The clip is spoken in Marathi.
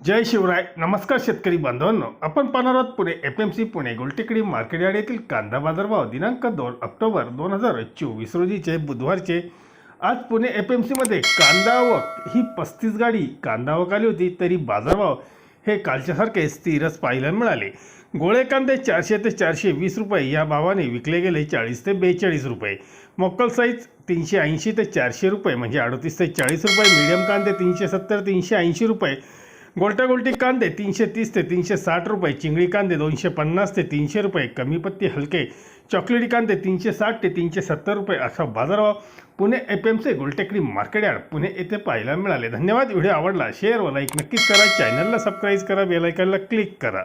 जय शिवराय नमस्कार शेतकरी बांधवांनो. आपण पाहणार आहोत Pune F M C Pune Goltekdi market yard येथील कांदा बाजारभाव दिनांक दोन ऑक्टोबर दोन हजार चोवीस रोजीचे बुधवारचे. आज पुणे एफ एम सीमध्ये कांदा आवक. ही पस्तीस गाडी कांदा आवक आली होती तरी बाजारभाव हे कालच्यासारखे स्थिरच पाहायला मिळाले. गोळे कांदे चारशे ते चारशे वीस रुपये या भावाने विकले गेले चाळीस ते बेचाळीस रुपये. मोक्कल साईज तीनशे ऐंशी ते चारशे रुपये म्हणजे अडतीस ते चाळीस रुपये मीडियम कांदे तीनशे सत्तर तीनशे ऐंशी रुपये. गोलटा गोलटी कांदे तीनशे तीस ते तीनशे साठ रुपये चिंगळी कांदे दोनशे पन्नास ते तीनशे रुपये कमी पत्ती हलके चॉकलेटी कांदे तीनशे साठ ते तीनशे सत्तर रुपये असा बाजारभाव Pune F M C Goltekdi market yard Pune येथे पाहायला मिळाले. धन्यवाद. व्हिडिओ आवडला शेअर व लाईक नक्कीच करा. चॅनलला सबस्क्राईब करा बेलायकनला क्लिक करा.